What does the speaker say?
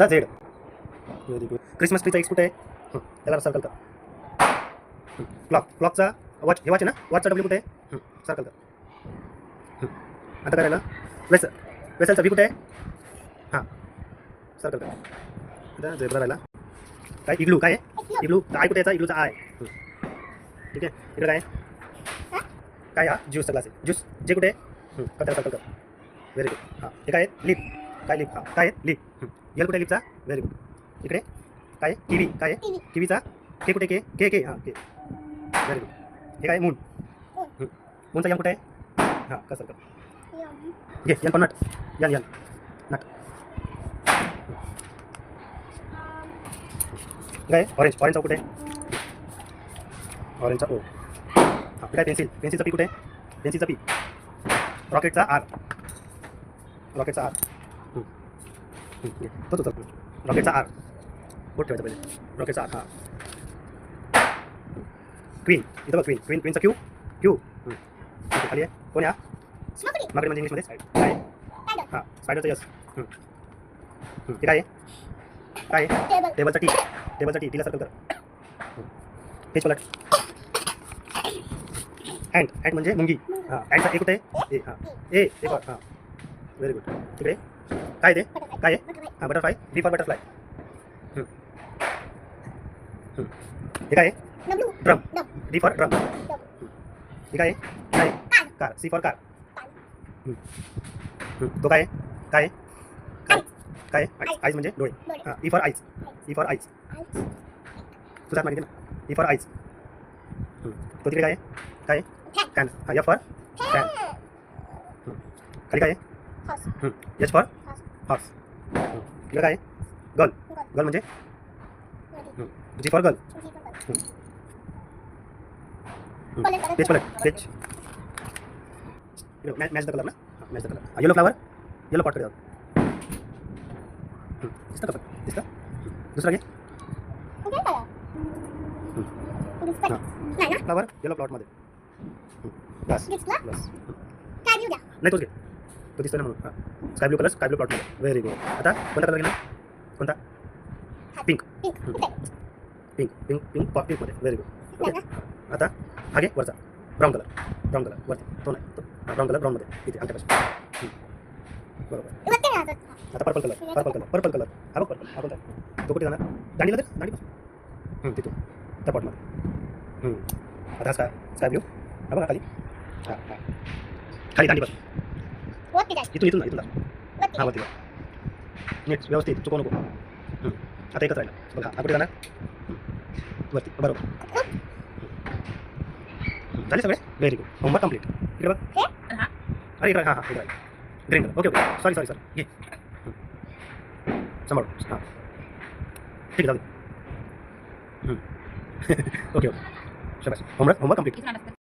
Very good Christmas ट्रीचा X कुठे आहे. त्याला सर्कल कर क्लॉक क्लॉकचा वॉच हे वॉच ना? वॉचचा डब्ल्यू कुठे आहे? सर्कल कर. आता करायला वेसल वेसलचा बी कुठे आहे? हां सर्कल कर आता झेब्रा राहिला. काय इग्लू काय आहे? इग्लू आय कुठे याचा? इग्लूचा आय. ठीक आहे. इकडे काय आहे? काय हा? ज्यूसचा ग्लास आहे. ज्यूस जे कुठे आहे? त्याला सर्कल कर व्हेरी गुड हां हे काय आहे? लिप काय लिप? हां. काय आहे? लिप. यल कुठे लिपचा? व्हेरी गुड इकडे. काय आहे? किवी काय आहे? किवीचा के कुठे? के के के हां के व्हेरी गुड हे काय आहे? मून. मूनचा यम कुठे आहे? हां कसं कर घे यल पण नट. यल यल. नट. काय? ऑरेंज ऑरेंजचा कुठे ऑरेंजचा ओ हां काय? पेन्सिल पेन्सिलचा पी कुठे पेन्सिलचा पी रॉकेटचा आर रॉकेटचा आर. हं, घे. तो तो रॉकेटचा आर. बोट ठेवायचा पहिले. रॉकेटचा आर हां. क्वीन इथं बघ क्वीन क्वीन क्वीनचा क्यू क्यू खाली आहे. कोण आहे हा? माकडे म्हणजे इंग्लिशमध्ये साईड काय? हां. स्पायडरचा यस ते काय आहे? काय आहे? टेबलचा टी टेबलचा टी टीला सर्कल कर. पेज पलट. हँड हँड म्हणजे मुंगी. हां. हँडचा ए कुठे आहे? ए हां. ए ए फॉर हां. व्हेरी गुड तिकडे काय ते काय आहे हाँ बटरफ्लाय बी फॉर बटरफ्लाय हं. काय आहे ड्रम डी फॉर ड्रम हे काय आहे काय कार सी फॉर कार. तो काय आहे काय काय काय आईज म्हणजे डोळे हाँ E for eyes E for eyes तुझ्यात माहिती ना ई फॉर आईज तो तिकडे काय आहे काय आहे फॅन हाँ एफ़ फॉर हं. खाली काय आहे एच फॉर हॉर्स काय आहे गर्ल गर्ल म्हणजे? जी फॉर गर्ल पेज पलट. Page match match the colour ना? Match the colour yellow flower yellow pot हं. दिसतं का दिसतं? हं. दुसरा घे. फ्लावर येलो प्लॉटमध्ये बस बस नाही तोच घे. तो दिसतोय ना म्हणून हाँ ब्लू कलर स्काय ब्लू प्लॉटमध्ये व्हेरी गुड आता कोणता कलर घेणार कोणता पिंक पिंक पिंक पिंक पॉ पिंकमध्ये व्हेरी गुड ओके आता घे वरचा ब्राऊन कलर ब्राऊन कलर वरती तो नाही तो ब्राऊन कलर ब्राऊनमध्ये इथे आमच्यापासून बरोबर। आता purple colour purple colour purple colour हा बघ पर्पल हा कोणता तो कुठे जाणार दांडीला दे दांडी हं, तिथून त्या पॉटमध्ये. आता स्काय स्काय ब्लू हा बघा खाली। हाँ हाँ। खाली दांडी बस इथून इथून ना इथून. हा वरती नीट व्यवस्थित चुकवू नको. आता एकच राहिलं बघा हा कुठे जाणार. वरती बरोबर. झाले सगळे व्हेरी गुड होमवर्क कंप्लीट इकडे बघ हा. अरे हां हां इकडे green colour okay okay sorry sorry sorry घे हं. सांभाळून हां ठीक आहे जाऊ. ओके ओके शबाश होमवर्क होमवर्क कंप्लीट